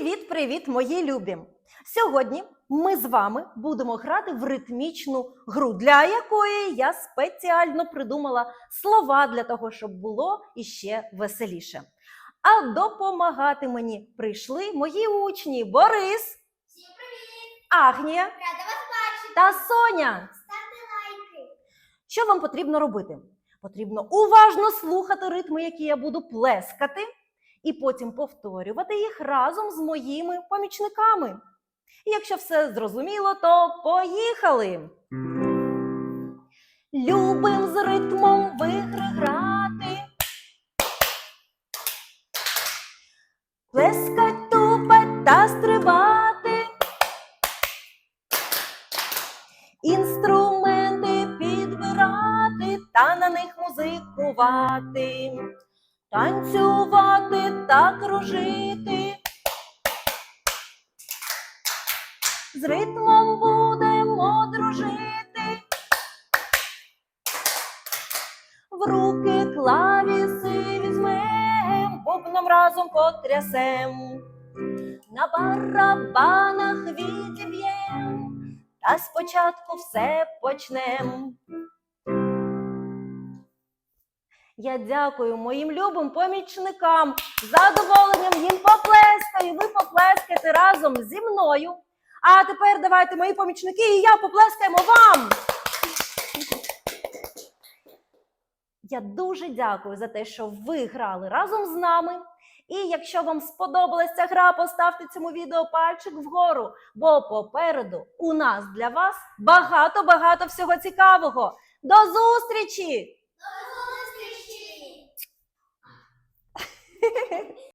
Привіт-привіт, мої любі! Сьогодні ми з вами будемо грати в ритмічну гру, для якої я спеціально придумала слова для того, щоб було іще веселіше. А допомагати мені прийшли мої учні Борис, Всім привіт! Агнія Рада вас та Соня. Ставте лайки! Що вам потрібно робити? Потрібно уважно слухати ритми, які я буду плескати, і потім повторювати їх разом з моїми помічниками. Якщо все зрозуміло, то поїхали! Любим з ритмом в грати. Плескать, тупать та стрибати. Інструменти підбирати та на них музикувати, танцювати та кружити. З ритмом будемо дружити. В руки клавіси візьмем, бубном разом потрясем, на барабанах відіб'єм, та спочатку все почнем. Я дякую моїм любим помічникам. Задоволенням їм поплескаю. Ви поплескаєте разом зі мною. А тепер давайте мої помічники і я поплескаємо вам. Я дуже дякую за те, що ви грали разом з нами. І якщо вам сподобалася ця гра, поставте цьому відео пальчик вгору, бо попереду у нас для вас багато-багато всього цікавого. До зустрічі!